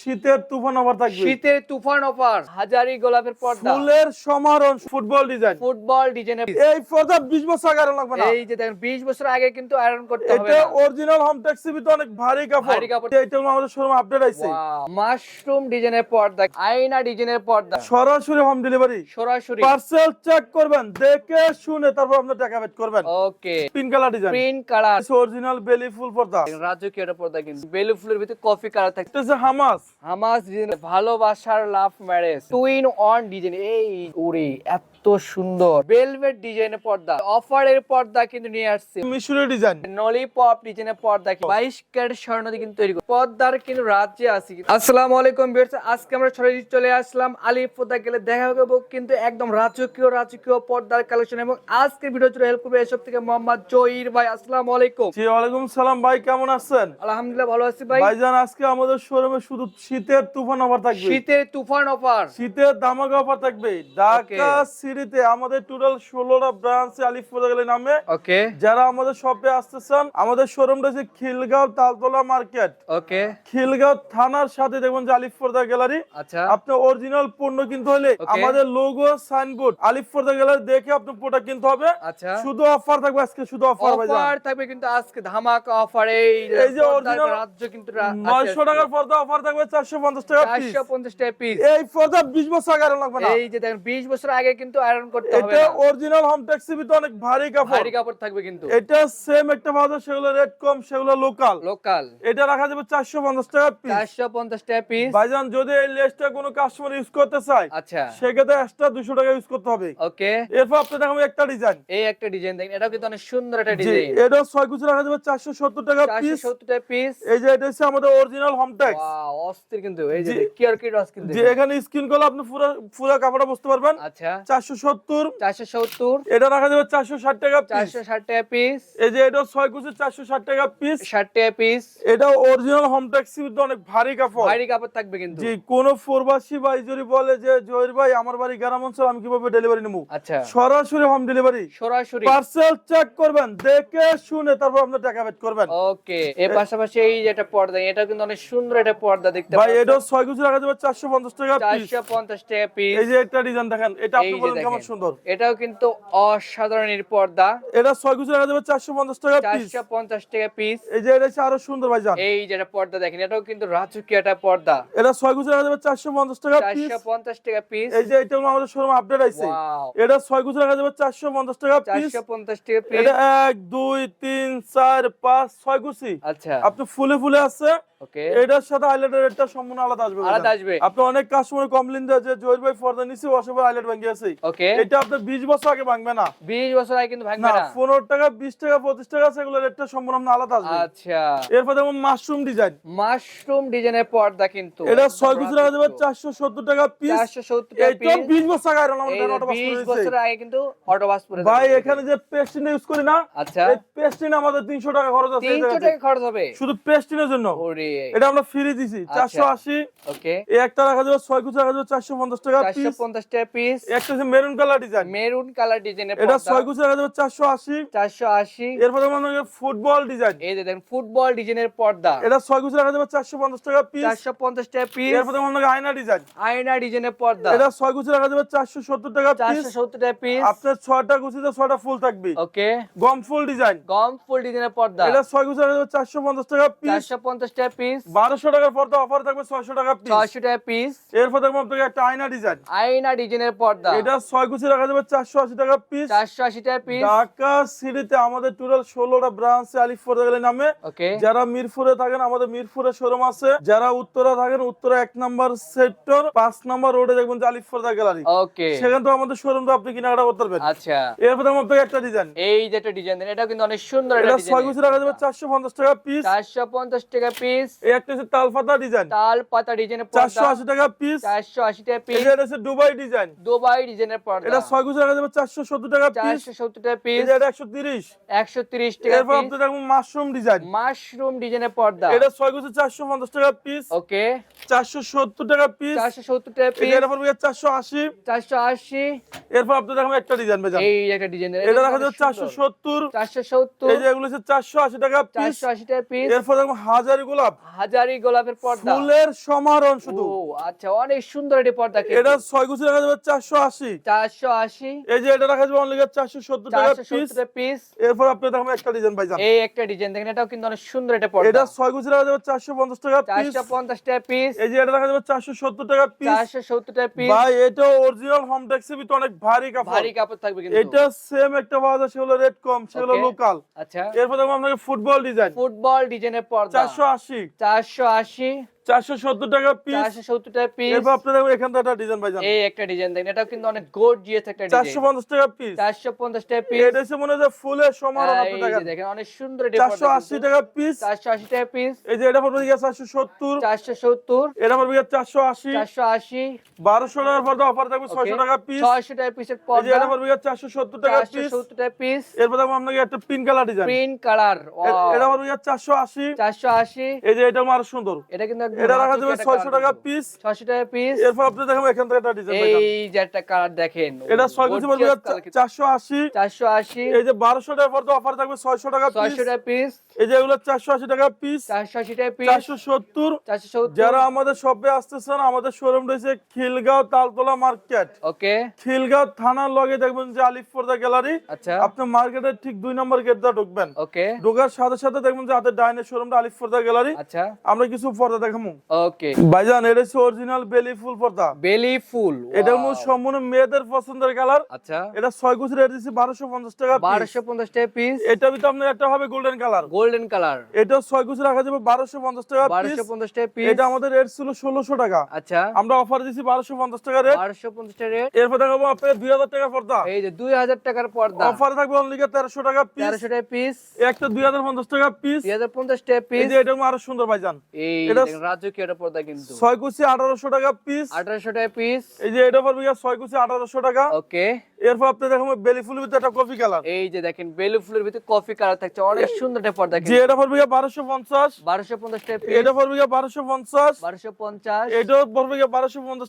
শীতের তুফান অফার থাকবে। শীতের তুফান অফার হাজারি গোলাপের পর্দা। ফুলের সমারোহ ফুটবল ডিজাইন ফুটবল ডিজাইনের এই পর্দা বিশ বছর আগে লাগবে না। এই যে দেখেন 20 বছর আগে কিন্তু আয়রন করতে হবে এটা অরিজিনাল হোম ট্যাক্সি তো অনেক ভারী কাপড়। এটা হলো আমাদের শোরুম আপডেট আইছে। মাশরুম ডিজাইনের পর্দা আয়না ডিজাইনের পর্দা। সরাসরি হোম ডেলিভারি সরাসরি। পার্সেল চেক করবেন দেখে শুনে তারপর আপনার টাকা পেড করবেন। Okay pin colour design print colour original বেলি ফুল পর্দা। রাজকীয় একটা পর্দা কিন্তু। বেলি ফুলের ভিতরে কফি কালার থাকে এটা হচ্ছে হামাস হামাস ভালোবাসার love marriage twin on design এই ওরে এত সুন্দর। ভেলভেট ডিজাইনের পর্দা। অফারের পর্দা কিন্তু নিয়ে আসছে। মিশরের ডিজাইন নলিপপ ডিজাইনের পর্দা বাইশ ক্যারেট স্বর্ণ দিয়ে কিন্তু তৈরি পর্দার কিন্তু রাজ্যে আছে। আসসালামু আলাইকুম ভিউয়ার্স আজকে আমরা সরাসরি চলে আসলাম আলিফ পর্দা গেলে। দেখা হবে কিন্তু একদম রাজকীয় রাজকীয় পর্দার কালেকশন এবং আজকে ভিডিও জুড়ে হেল্প করবে এসব থেকে মোহাম্মদ জহির ভাই। আসসালামু আলাইকুম। জি ওয়ালাইকুম সালাম ভাই কেমন আছেন? আলহামদুলিল্লাহ ভালো আছি ভাই। ভাইজান আজকে আমাদের শোরুমে শুধু শীতের তুফান অফার থাকবে। শীতের তুফান অফার শীতের দামাকা অফার থাকবে। ঢাকা সিটিতে আমাদের টোটাল ষোলোটা ব্রাঞ্চ আলিফপুর গেলে নামে। ওকে যারা আমাদের শপে আসতেছেন আমাদের শোরুমটা হচ্ছে খিলগাঁও তালতলা মার্কেট ওকে খিলগাঁও থানার সাথে দেখবেন যে আলিফপর্দা গ্যালারি আচ্ছা। আপনি অরিজিনাল পণ্য কিনতে হলে আমাদের লোগো সাইনবোর্ড আলিফপর্দা গ্যালারি দেখে আপনি প্রোডাক্ট কিনতে হবে। আচ্ছা। শুধু অফার থাকবে আজকে শুধু অফার অফার থাকবে কিন্তু আজকে ধামাকা অফার এই এই যে অরিজিনাল রাজ্য কিন্তু রা- আছে। নয়শো আজকে। টাকার পর্দা অফার থাকবে চারশো পঞ্চাশ টাকা piece। চারশো পঞ্চাশ টাকা পিস এই পর্দা বিশ বছর আগে লাগবে না। এই যে দেখেন বিশ বছর আগে কিন্তু আয়রন করতে হবে এটা অরিজিনাল হোম ট্যাক্সি তো অনেক ভারী কাপড়। ভারী কাপড় থাকবে কিন্তু। এটা সেম একটা ভালো সেগুলো রেট কম সেগুলো লোকাল লোকাল এটা রাখা যাবে চারশো পঞ্চাশ টাকা পিস চারশো পঞ্চাশ টাকা পিস ভাইজান যদি এই লেসটা কোনো কাস্টমার ইউজ করতে চায় আচ্ছা। সেক্ষেত্রে এক্সট্রা দুশো টাকা ইউজ করতে হবে। ওকে এরপর আপনি দেখাবো একটা ডিজাইন এই একটা ডিজাইন দেখেন এটাও কিন্তু অনেক সুন্দর একটা ডিজাইন এটা ছয় কুচি রাখা যাবে চারশো সত্তর টাকা পিস সত্তর টাকা পিস এই যে এটা হচ্ছে আমাদের অরিজিনাল হোম ট্যাক্স অস্থির কিন্তু এই যে জি। কিয়ার কি রস কিন্তু যে এখানে স্ক্রিন করলে আপনি পুরো পুরো কাপড়টা বুঝতে পারবেন। আচ্ছা। চারশো সত্তর। চারশো সত্তর। এটা রাখা যাবে চারশো ষাট টাকা পিস চারশো ষাট টাকা পিস এই যে এটা ছয় কুচি চারশো ষাট টাকা পিস ষাট টাকা পিস এটা অরিজিনাল হোম ট্যাক্সি অনেক ভারী কাপড়। ভারী কাপড় থাকবে কিন্তু। জি কোন প্রবাসী ভাই যদি বলে যে জহির ভাই আমার বাড়ি গ্রাম অঞ্চল আমি কীভাবে ডেলিভারি নেব? আচ্ছা। সরাসরি হোম ডেলিভারি সরাসরি। পার্সেল চেক করবেন দেখে শুনে তারপর টাকা পেড করবেন। ওকে এর পাশাপাশি এই যে একটা পর্দা এটা কিন্তু অনেক সুন্দর একটা পর্দা দেখতে ভাই এটা ছয় কুচি রাখা যাবে চারশো পঞ্চাশ টাকা পিস চারশো পঞ্চাশ টাকা পিস এই যে একটা ডিজাইন দেখেন এটা আপনি বলেন সুন্দর। এটাও কিন্তু অসাধারণের পর্দা। এটা ছয় কুচি রাখা যাবে চারশো পঞ্চাশ টাকা পিস পঞ্চাশ টাকা পিস এই যে এটা আরও সুন্দর এই যেটা পর্দা দেখেন এটাও কিন্তু রাজকীয় একটা পর্দা। এটা রাখা যাবে চারশো পঞ্চাশ টাকা পিস টাকা পিস এই যে এটা আমাদের শোরুম আপডেট আইছে। এটা ছয় কুচি রাখা যাবে চারশো পঞ্চাশ টাকা পিস পঞ্চাশ টাকা পিস এটা এক দুই তিন চার পাঁচ ছয় কুচি। আচ্ছা। আপনি ফুলে ফুলে আছে। ওকে এটার সাথে হাইলাইটের রেটটা সম্পূর্ণ আলাদা আসবে আলাদা আসবে। আপনি অনেক কাস্টমার কমপ্লেন দেয় যে জয়ের ভাই ফর্দা নিছি অসবার হাইলাইট ভাঙিয়ে আছে। ওকে এটা আপনার বিশ বছর আগে ভাঙবে না। বিশ বছর আগে কিন্তু ভাঙবে না না। পনেরো টাকা বিশ টাকা পঁচিশ টাকা সেগুলো রেটটা সম্পূর্ণ আপনার আলাদা আসবে। আচ্ছা। এরপর যেমন মাশরুম ডিজাইন মাশরুম ডিজাইনের পর্দা কিন্তু। এটা ছয় কুচি রাখা যাবে চারশো সত্তর টাকা পিস চারশো সত্তর টাকা এইটা পিস বিশ বছর আগে আয়রন আমাদের অটো বিশ বছর আগে কিন্তু অটো বাস পরে ভাই এখানে যে পেস্টিন ইউজ করি না আচ্ছা। এই পেস্টিন আমাদের তিনশো টাকা খরচ আছে এই তিনশো জায়গাতে। টাকা খরচ হবে। শুধু পেস্টিনের জন্য। ওরে এটা আমরা ফ্রি দিছি আচ্ছা। চারশো আশি। ওকে এই একটা রাখা যাবে ছয় কুচি রাখা যাবে চারশো পঞ্চাশ টাকা চারশো পিস পঞ্চাশ টাকা পিস একটা হচ্ছে maroon colour design maroon colour ডিজাইনের এটা পর্দা। ছয় কুচি রাখা যাবে চারশো আশি। চারশো আশি। এরপরে মানে ফুটবল ডিজাইন এই দেখেন ফুটবল ডিজাইনের পর্দা। এটা ছয় কুচি রাখা যাবে চারশো পঞ্চাশ টাকা পিস চারশো পঞ্চাশ টাকা পিস এরপরে মনে হয় আয়না ডিজাইন আয়না ডিজাইনের পর্দা। এটা ছয় কুচি রাখা যাবে চারশো সত্তর টাকা পিস চারশো সত্তর টাকা পিস আপনার ছয়টা কুচিতে ছয়টা ফুল থাকবে। ওকে গম ফুল ডিজাইন গম ফুল ডিজাইনের পর্দা। এটা ছয় কুচি রাখা যাবে চারশো পঞ্চাশ টাকা পিস চারশো পঞ্চাশ টাকা পিস বারোশো টাকার পর্দা অফার থাকবে ছয়শো টাকা পিস ছয়শো টাকা পিস এরপর দেখব আপনাকে একটা আয়না ডিজাইন আয়না ডিজাইনের পর্দা। এটা ছয় কুচি রাখা যাবে চারশো আশি টাকা পিস চারশো আশি টাকা পিস ঢাকা সিটিতে আমাদের টোটাল ষোলোটা ব্রাঞ্চ আলিফ গেলে নামে। যারা মিরপুরে থাকেন আমাদের মিরপুরে শোরুম আছে। যারা উত্তরা থাকেন উত্তরা এক নাম্বার সেক্টর পাঁচ নাম্বার রোডে দেখবেন যে আলিফ ফোরদা গ্যালারি ওকে। সেখান তো আমাদের শোরুম তো আপনি কেনাকাটা করতে পারবেন। আচ্ছা। এরপর দেখব আপনাকে একটা ডিজাইন এই যে একটা ডিজাইন এটা কিন্তু অনেক সুন্দর এটা একটা ছয় কুচি রাখা যাবে ডিজাইন চারশো পঞ্চাশ টাকা পিস চারশো পঞ্চাশ টাকা পিস এই একটা হচ্ছে তালপাতা ডিজাইন তাল ডিজাইনের চারশো আশি টাকা পিস চারশো আশি টাকা পিস এটা হচ্ছে দুবাই ডিজাইন দুবাই ডিজাইনের পর্দা। এটা ছয় কুচি রাখা যাবে চারশো সত্তর টাকা পিস চারশো সত্তর টাকা এই পিস এটা একশো তিরিশ। একশো তিরিশ টাকা এরপর আপনি দেখুন মাশরুম ডিজাইন মাশরুম ডিজাইনের পর্দা। এটা ছয় কুচি চারশো পঞ্চাশ টাকা পিস ওকে। চারশো সত্তর টাকা পিস চারশো সত্তর টাকা পিস এরপর চারশো আশি। চারশো আশি। এরপর আপনি দেখুন একটা ডিজাইন এই একটা ডিজাইন এটা রাখা যাবে এই যে এগুলো হচ্ছে টাকা পিস চারশো আশি টাকা পিস এরপর দেখুন হাজারি গোলাপ। হাজারি গোলাপের পর্দা। ফুলের সমারোহ শুধু। ও আচ্ছা অনেক সুন্দর এটি পর্দা এটা ছয় গুছি রাখা যাবে চারশো আশি। চারশো আশি। এই যে এটা রাখা যাবে অনলি চারশো সত্তর টাকা চারশো পিস পিস এরপর আপনি দেখবেন একটা ডিজাইন এই একটা ডিজাইন দেখেন এটাও কিন্তু অনেক সুন্দর এটা এটা পর্দা ছয় গুছি রাখা যাবে চারশো পঞ্চাশ টাকা পিস চারশো পঞ্চাশ টাকা পিস এই যে এটা রাখা যাবে চারশো সত্তর টাকা পিস চারশো সত্তর টাকা পিস ভাই এটা অরিজিনাল হোম ট্যাক্সি ভিতরে অনেক ভারী কাপড়। ভারী কাপড় থাকবে কিন্তু। এটা সেম একটা সেগুলো রেট কম সেগুলো লোকাল আচ্ছা। এরপর দেখব আপনাকে ফুটবল ডিজাইন ফুটবল ডিজাইনের পর্দা। চারশো আশি। চারশো আশি চারশো সত্তর টাকা পিস টাকা পিস এরপর আপনি এখান থেকে একটা ডিজাইন পাইজান এই একটা ডিজাইন দেখেন এটাও কিন্তু অনেক গর্জিয়াস একটা ডিজাইন পঞ্চাশ টাকা পিস চারশো পঞ্চাশ টাকা পিস এটা হচ্ছে মনে হয় ফুলের সমারোহ আপনি এই দেখেন দেখেন অনেক সুন্দর এটা চারশো আশি টাকা পিস চারশো আশি টাকা পিস এই যে এটা পড়বে এটা টাকার পর্দা অফার থাকবে ছয়শো টাকা পিস ছয়শো টাকা পিসের এই যে এটা পড়বে গিয়ে চারশো সত্তর টাকা পিস সত্তর টাকা পিস এরপর দেখব আপনাকে একটা pink colour design print colour এটা পড়বে গিয়ে চারশো আশি। চারশো আশি। এই যে এটা আরও সুন্দর। এটা কিন্তু এটা রাখা যাবে একটা ছয়শো colour টাকা পিস ছয়শো টাকা পিস এরপর আপনি দেখেন এখান থেকে একটা ডিজাইন এই যে একটা কালার দেখেন। এটা ছয় কেজি পড়বে চারশো আশি। এই যে বারোশো টাকা পর্দা অফার থাকবে ছয়শো টাকা পিস ছয়শো টাকা পিস এই যে এগুলো চারশো আশি টাকা পিস চারশো আশি টাকা পিস চারশো সত্তর। চারশো সত্তর। যারা আমাদের শপে আসতেছেন আমাদের শোরুম রয়েছে খিলগাঁও তালতলা মার্কেট ওকে খিলগাঁও থানার লগে দেখবেন যে আলিফ পর্দা গ্যালারি আচ্ছা। আপনি মার্কেটের ঠিক দুই নম্বর গেট দিয়ে ঢুকবেন। ওকে ঢোকার সাথে সাথে দেখবেন যে হাতের ডাইনের শোরুমটা আলিফ পর্দা গ্যালারি আচ্ছা। আমরা কিছু পর্দা দেখাবো। ওকে ভাইজান এটা হচ্ছে অরিজিনাল বেলি ফুল পর্দা। বেলি ফুল এটা মূল সম্পূর্ণ মেয়েদের পছন্দের কালার আচ্ছা। এটা ছয় কুচি রেট দিচ্ছি বারোশো পঞ্চাশ টাকা piece। বারোশো পঞ্চাশ টাকা পিস এটা ভিতরে আপনার একটা হবে গোল্ডেন কালার গোল্ডেন কালার এটা ছয় কুচি রাখা যাবে বারোশো পঞ্চাশ টাকা বারোশো piece। পঞ্চাশ টাকা পিস এটা আমাদের রেট ছিল ষোলোশো টাকা। আচ্ছা। আমরা অফার দিচ্ছি বারোশো পঞ্চাশ টাকা রেট বারোশো পঞ্চাশ টাকা রেট এরপর দেখাবো আপনাকে দুই হাজার টাকা পর্দা। এই যে দুই হাজার টাকার পর্দা। অফার থাকবে অনলি তেরোশো টাকা পিস তেরোশো টাকা পিস একটা দুই হাজার পঞ্চাশ টাকা পিস দুই হাজার পঞ্চাশ টাকা এই যে এটা আরও সুন্দর ভাইজান। এই এটা- রাজকীয় একটা পর্দা কিন্তু। ছয় কুচি আঠারোশো টাকা পিস আঠারোশো টাকা পিস এই যে এটা পড়বে গিয়ে কুচি আঠারোশো টাকা। ওকে। এরপর আপনি দেখাবো বেলি ফুলের ভিতরে একটা কফি কালার এই যে দেখেন বেলু ফুলের ভিতরে কফি কালার থাকছে। অনেক সুন্দর একটা পর্দা কিন্তু। এটা পড়বে টাকা পিস এটা পড়বে পড়বে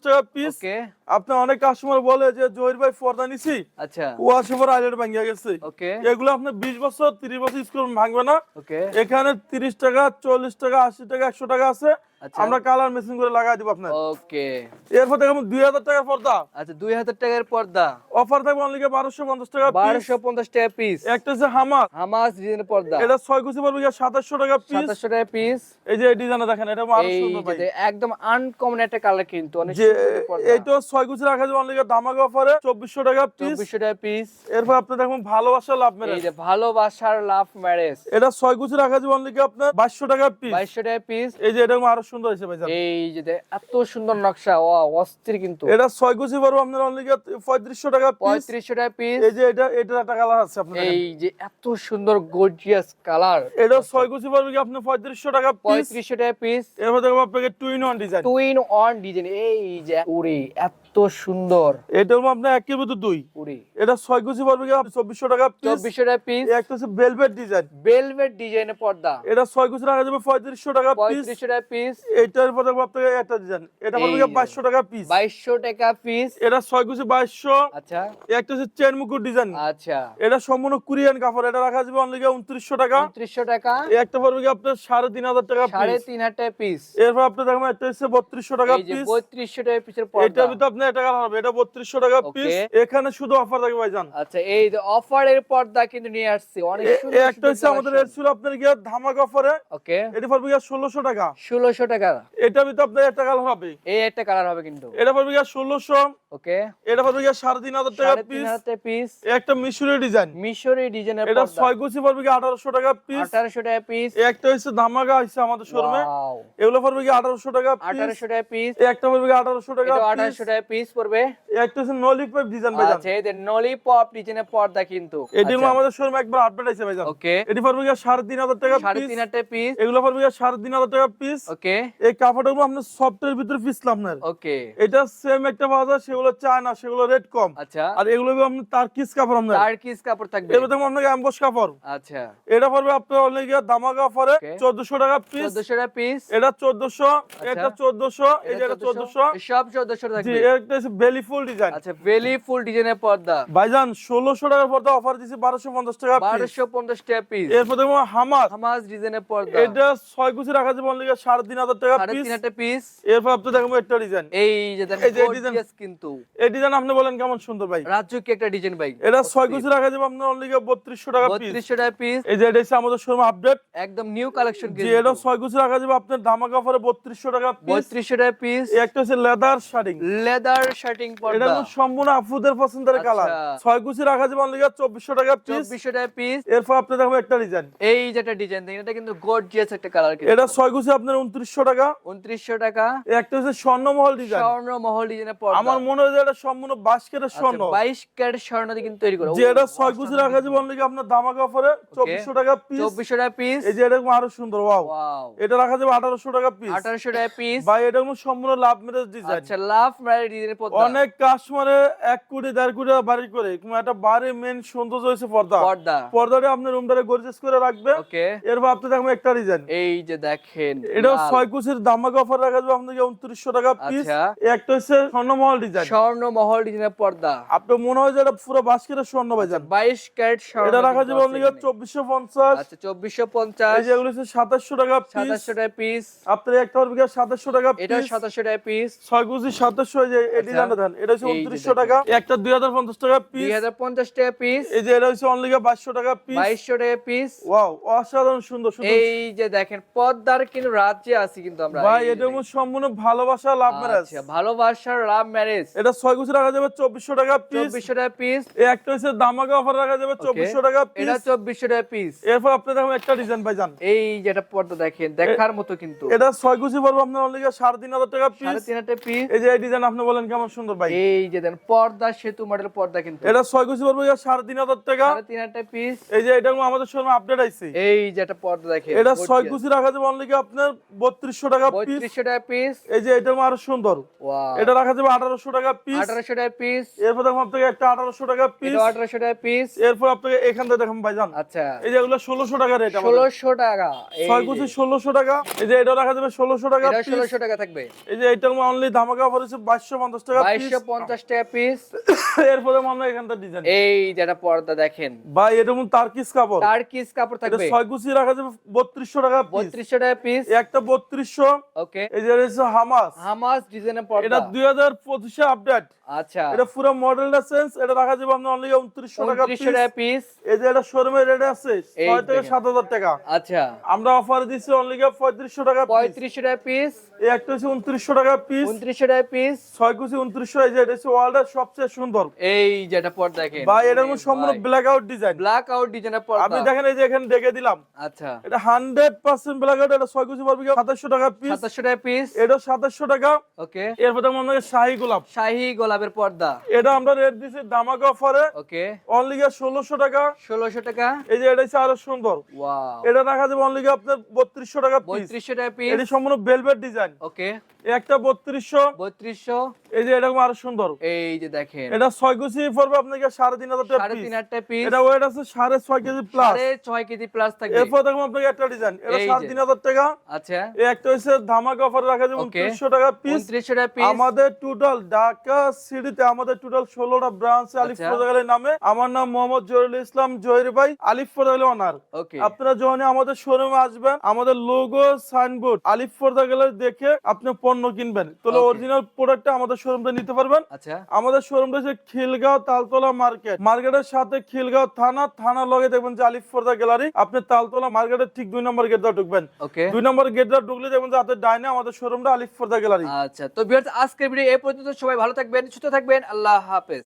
টাকা পিস ওকে। আপনি অনেক কাস্টমার বলে যে জহির ভাই পর্দা নিছি। আচ্ছা। ওয়াশ ওভার আইলেট ভাঙিয়া গেছে। ওকে। এগুলো আপনি বিশ বছর তিরিশ বছর ইউজ করুন ভাঙবে না। ওকে। এখানে তিরিশ টাকা চল্লিশ টাকা আশি টাকা একশো টাকা আছে। আমরা কালার মেশিন করে লাগাই দিব আপনার ওকে। এরপর দেখুন দুই হাজার টাকার পর্দা। আচ্ছা দুই হাজার টাকার পর্দা। অফার থাকবে অনলি বারোশো পঞ্চাশ টাকা। বারোশো পঞ্চাশ টাকা পিস একটা হচ্ছে হামার হামাস ডিজাইনের পর্দা। এটা ছয় কুচি পড়বে গিয়ে সাতাশশো টাকা পিস সাতাশশো টাকা পিস এই যে ডিজাইনে দেখেন এটা আরও সুন্দর একদম আনকমন একটা কালার কিন্তু অনেক পর্দা। এইটা ছয় কুচি রাখা যাবে অনলি ধামাকা অফারে চব্বিশশো টাকা পিস চব্বিশশো টাকা পিস এরপর আপনি দেখুন ভালোবাসা লাভ এই যে ভালোবাসার লাভ ম্যারেজ এটা ছয় কুচি রাখা যাবে অনলি আপনার বাইশশো টাকা পিস বাইশশো টাকা পিস এই যে এটা আরও সুন্দর হয়েছে ভাই এই যে এত সুন্দর নকশা ও অস্থির কিন্তু। এটা ছয় কুচি পারব আপনার অনলি পঁয়ত্রিশশো টাকা পিস পঁয়ত্রিশশো টাকা পিস এই যে এটা এটা একটা কালার আছে আপনার এই যে এত সুন্দর গর্জিয়াস কালার এটা ছয় কুচি পারবে কি আপনি পঁয়ত্রিশশো টাকা পিস পঁয়ত্রিশশো টাকা পিস এরপর দেখব আপনাকে two in one design twin on design এই যে ওরে এত সুন্দর। এটা হলো আপনার এক কেবি দুই। এটা ছয় কুচি আপনি চব্বিশশো টাকা চব্বিশশো টাকা পিস একটা হচ্ছে বেলভেট ডিজাইন বেলভেট ডিজাইনের পর্দা। এটা ছয় কুচি রাখা যাবে পঁয়ত্রিশশো টাকা পঁয়ত্রিশশো টাকা পিস এইটার পর আপনাকে একটা ডিজাইন এটা পড়বে। বাইশশো টাকা পিস বাইশশো টাকা পিস এটা ছয় কুচি বাইশশো। আচ্ছা। একটা হচ্ছে চেন মুকুট ডিজাইন আচ্ছা। এটা সম্পূর্ণ কোরিয়ান কাপড়। এটা রাখা যাবে অনলি উনত্রিশশো টাকা। উনত্রিশশো টাকা। একটা পড়বে কি আপনার সাড়ে তিন হাজার টাকা সাড়ে তিন হাজার টাকা পিস এরপর আপনি দেখবেন একটা হচ্ছে বত্রিশশো টাকা পিস বত্রিশশো টাকা পিসের এটার পর্দা। ভিতরে আপনি একটা হবে। এটা বত্রিশশো টাকা পিস এখানে শুধু অফার থাকবে ভাইজান। আচ্ছা এই যে অফারের পর্দা কিন্তু নিয়ে আসছি। অনেক সুন্দর একটা হচ্ছে আমাদের ছিল আপনার গিয়ে ধামাক অফারে ওকে এটা পড়বে গিয়ে ষোলোশো টাকা। ষোলোশো টাকা। ভিতরে আপনার একটা কালার হবে। এই একটা কালার হবে কিন্তু। এটা পড়বে গিয়ে ষোলোশো ওকে? এটা পড়বে গিয়ে সাড়ে তিন হাজার টাকা পিস পিস একটা মিশরি ডিজাইন। মিশরি ডিজাইনের এটা ছয় কুচি পড়বে গিয়ে আঠারোশো টাকা পিস আঠারোশো টাকা পিস একটা হচ্ছে ধামাকা হচ্ছে আমাদের শোরুমে এগুলো পড়বে গিয়ে আঠারোশো টাকা আঠারোশো টাকা পিস একটা পড়বে গিয়ে আঠারোশো টাকা। আঠারোশো টাকা পিস পড়বে। একটা হচ্ছে পাইপ ডিজাইন আচ্ছা যে নলিপপ ডিজাইনের পর্দা কিন্তু। এটি আচ্ছা, আমাদের শোরুমে একবার আপডেট আছে ভাইজান ওকে। এটি পড়বে গিয়ে সাড়ে তিন হাজার টাকা সাড়ে পিস তিন হাজার টাকা পিস এগুলো পড়বে গিয়ে সাড়ে তিন হাজার টাকা পিস ওকে। এই কাপড়গুলো আপনার সফটের ভিতরে পিসলাম আপনার। ওকে। এটা সেম একটা পাওয়া যায় সেগুলো যেগুলো চায় না সেগুলো রেট কম। আচ্ছা। আর এগুলো আপনি তার কিস কাপড় আপনার? তার কিস কাপড় থাকবে। এর মধ্যে আপনাকে অ্যাম্বস কাপড়। আচ্ছা। এটা পড়বে আপনার অনেক অফারে Okay. চোদ্দশো টাকা পিস 1400 টাকা পিস এটা চোদ্দশো এটা চোদ্দশো এই যে এটা চোদ্দশো। সব 1400 জি থাকবে। একটা হচ্ছে বেলি ফুল ডিজাইন আচ্ছা বেলি ফুল ডিজাইনের পর্দা। ভাইজান ষোলোশো টাকার পর্দা অফার দিচ্ছি বারোশো পঞ্চাশ টাকা piece। 1250 টাকা পিস এরপর দেখব হামাস। হামাস ডিজাইনের পর্দা। এটা ছয় কুচি রাখা যাবে অনলি তিন হাজার টাকা পিস তিন হাজার পিস এরপর আপনি দেখব একটা ডিজাইন এই যে দেখেন এই যে এই design- gorgeous এই ডিজাইন আপনি বলেন কেমন সুন্দর ভাই? রাজ্য কি একটা ডিজাইন ভাই। এটা ছয় কুচি রাখা যাবে আপনার অনলি বত্রিশশো টাকা পিস 3200 টাকা পিস এই যে এটা হচ্ছে আমাদের শোরুম আপডেট একদম নিউ কালেকশন যে এটা ছয় কুচি রাখা যাবে আপনার ধামাকা অফারে বত্রিশশো টাকা পিস 3200 টাকা পিস এই একটা হচ্ছে লেদার শার্টিং লেদার শার্টিং পর্দা। কিন্তু সম্পূর্ণ আফুদের পছন্দের আচ্ছা। কালার ছয় কুচি রাখা যাবে অনলি চব্বিশশো টাকা পিস 2400 টাকা পিস এরপর আপনি দেখব একটা ডিজাইন এই যেটা ডিজাইন দেখেন এটা কিন্তু গর্জিয়াস একটা কালার এটা ছয় কুচি আপনার উনত্রিশশো টাকা। 2900 টাকা। এই একটা হচ্ছে স্বর্ণমহল ডিজাইন স্বর্ণ ডিজাইনের পর্দা। আমার মনে এটা সম্পূর্ণ বাস্কেটের স্বর্ণ। 22 ক্যারেট স্বর্ণ দিয়ে কিন্তু তৈরি করা। যে এটা ছয় রাখা যাবে অনলি আপনার দামাকা অফারে চব্বিশশো টাকা পিস 2400 টাকা পিস এই যে এটা আরও সুন্দর ওয়াও ওয়াও এটা রাখা যাবে আঠারোশো টাকা পিস 1800 টাকা পিস ভাই এটা কোনো সম্পূর্ণ লাভ মেরেজ ডিজাইন আচ্ছা লাভ ম্যারি ডিজাইনের পর্দা। অনেক কাস্টমারে এক কোটি দেড় কোটি বাড়ি করে কিন্তু মেন সৌন্দর্য হয়েছে পর্দা। পর্দা। পর্দাটা আপনার রুমটারে গর্জেস করে রাখবে। ওকে এরপর আপনি দেখবেন একটা ডিজাইন এই যে দেখেন লাল। ছয় কুচির দামাকা অফার রাখা যাবে আপনাকে উনত্রিশশো টাকা পিস আচ্ছা। একটা হচ্ছে স্বর্ণমহল ডিজাইন স্বর্ণ মহল ডিজাইনের পর্দা। আপনার মনে হয় যে এটা পুরো বাস্কেটের স্বর্ণ ভাইজান 22 ক্যারেট স্বর্ণ এটা রাখা যাবে অনলি আচ্ছা 2450 এই যে হচ্ছে টাকা পিস 2700 টাকা পিস আপনার একটা হবে সাতাশশো টাকা এটা 2700 টাকা পিস ছয় কুচি সাতাশশো এই যে এই ডিজাইনটা দেন। এটা হচ্ছে এই যে উনত্রিশশো দেখেন। টাকা। একটা দুই হাজার পঞ্চাশ টাকা পিস 2050 টাকা পিস এই যে এটা হচ্ছে অনলি বাইশশো টাকা পিস 2200 টাকা পিস ওয়াও অসাধারণ সুন্দর সুন্দর। এই যে দেখেন পদ্মার কিন্তু রাজ্যে আছি কিন্তু আমরা। ভাই এটা সম্পূর্ণ ভালোবাসা লাভ ম্যারেজ আচ্ছা ভালোবাসার লাভ ম্যারেজ এটা ছয় কুচি রাখা যাবে চব্বিশশো টাকা পিস 2400 টাকা পিস এই একটা হচ্ছে দামাকা অফার রাখা যাবে চব্বিশশো টাকা এটা পিস 2400 টাকা পিস এরপর আপনি দেখুন একটা ডিজাইন ভাই যান এই যেটা পর্দা দেখেন দেখার মতো কিন্তু। এটা ছয় কুচি পড়বে আপনার অনলি সাড়ে তিন হাজার টাকা পিস সাড়ে তিন হাজার পিস এই যে এই ডিজাইন আপনি বলেন কেমন সুন্দর ভাই। এই যে দেন পর্দা সেতু মডেল পর্দা কিন্তু। এটা ছয় কুচি পড়বে সাড়ে তিন হাজার টাকা। সাড়ে তিন হাজার পিস এই যে এটা আমাদের শোরুমে আপডেট আইছে। এই যেটা পর্দা দেখেন এটা ছয় কুচি রাখা যাবে অনলি আপনার বত্রিশশো টাকা পিস পঁয়ত্রিশশো টাকা পিস এই যে এটা আরও সুন্দর। এটা রাখা যাবে আঠারোশো টাকা পিস আঠারোশো টাকা পিস এরপর দেখুন আপনাকে একটা আঠারোশো টাকা পিস এটা আঠারোশো টাকা পিস এরপর আপনাকে এখান থেকে দেখুন ভাইজান। আচ্ছা। এই যে এগুলো ষোলোশো টাকা রেট ষোলোশো টাকা। ছয় কুচি ষোলোশো টাকা। এই যে এটা রাখা যাবে ষোলোশো টাকা এটা piece। টাকা থাকবে। এই যে এটার অনলি ধামাকা অফার হচ্ছে বাইশশো পঞ্চাশ টাকা piece। বাইশশো টাকা পিস এরপরে আমরা এখান ডিজাইন এই যেটা পর্দা দেখেন। ভাই এটা মন তারকিস কাপড়। তার কিস কাপড় এটা থাকবে। ছয় কুচি রাখা যাবে বত্রিশশো টাকা পিস বত্রিশশো টাকা পিস একটা বত্রিশশো। ওকে এই যে হামাস হামাস ডিজাইনের এটা পর্দা। দুই হাজার পঁচিশে আপডেট আচ্ছা। এটা পুরো মডেলটা চেঞ্জ এটা রাখা যাবে আপনার অনলি উনত্রিশশো টাকা উনত্রিশশো piece। টাকা পিস এই যে এটা শোরুমের রেট আছে এই ছয় থেকে দেখেন। সাত হাজার টাকা। আচ্ছা। আমরা অফার দিচ্ছি অনলি পঁয়ত্রিশশো টাকা piece। পঁয়ত্রিশশো টাকা পিস এই একটা হচ্ছে উনত্রিশশো টাকা পিস উনত্রিশশো টাকা পিস ছয় কুচি উনত্রিশশো এই যে এটা হচ্ছে ওয়ার্ল্ডের সবচেয়ে সুন্দর। এই যেটা পর্দা দেখেন। ভাই এটার মধ্যে সম্পূর্ণ black out design black out ডিজাইনের আপনি দেখেন এই যে এখানে দেখে দিলাম। আচ্ছা। এটা হান্ড্রেড পার্সেন্ট ব্ল্যাক আউট এটা ছয় কুচি পারবে সাতাশশো টাকা পিস সাতাশশো টাকা পিস এটা সাতাশশো টাকা। ওকে এরপর আপনাকে শাহি গোলাপ। শাহী গোলাপের পর্দা। এটা আমরা রেট দিছি দামাক অফারে। ওকে। অনলি 1600 টাকা। 1600 টাকা? এই যে এটা হচ্ছে আরও সুন্দর। ওয়াও। এটা রাখা যাবে অনলি আপনার বত্রিশশো টাকা পিস বত্রিশশো টাকা পিস এটা সম্পূর্ণ ভেলভেট ডিজাইন ওকে। একটা বত্রিশশো। বত্রিশশো। এই যে এরকম আরও সুন্দর। এই যে দেখেন। এটা ছয় কুচি পড়বে আপনাকে সাড়ে তিন হাজার টাকা সাড়ে তিন হাজার পিস এটা ওয়েট আছে সাড়ে ছয় কেজি প্লাস সাড়ে ছয় কেজি প্লাস থাকবে। এরপর দেখুন আপনাকে একটা ডিজাইন এটা সাড়ে তিন হাজার টাকা। আচ্ছা। এই একটা হচ্ছে ধামাকা অফার রাখা যাবে উনত্রিশশো টাকা পিস উনত্রিশশো টাকা পিস আমাদের টোটাল ঢাকা সিটিতে আমাদের টোটাল ষোলোটা ব্রাঞ্চ আলিফ আচ্ছা। নামে। আমার নাম মোহাম্মদ জহিরুল ইসলাম জহির ভাই আলিফ ফোরজাগালের অনার আপনারা যখন আমাদের শোরুমে আসবেন আমাদের লোগো সাইনবোর্ড আলিফ ফোরজাগালের দেখে আপনি পণ্য কিনবেন। তাহলে অরিজিনাল প্রোডাক্টটা আমাদের শোরুমটা নিতে পারবেন। আচ্ছা। আমাদের শোরুমটা হচ্ছে খিলগাঁও তালতলা মার্কেট মার্কেটের সাথে খিলগাঁও থানা থানা লগে দেখবেন যে আলিফ ফর্দা গ্যালারি আপনি তালতলা মার্কেটের ঠিক দুই নম্বর গেটটা ঢুকবেন। ওকে দুই নম্বর গেটটা ঢুকলে দেখবেন যে হাতের ডাইনে আমাদের শোরুমটা আলিফ ফর্দা গ্যালারি আচ্ছা তো ভিউয়ার্স আজকের ভিডিও এই পর্যন্ত। সবাই ভালো থাকবেন সুস্থ থাকবেন। আল্লাহ হাফেজ।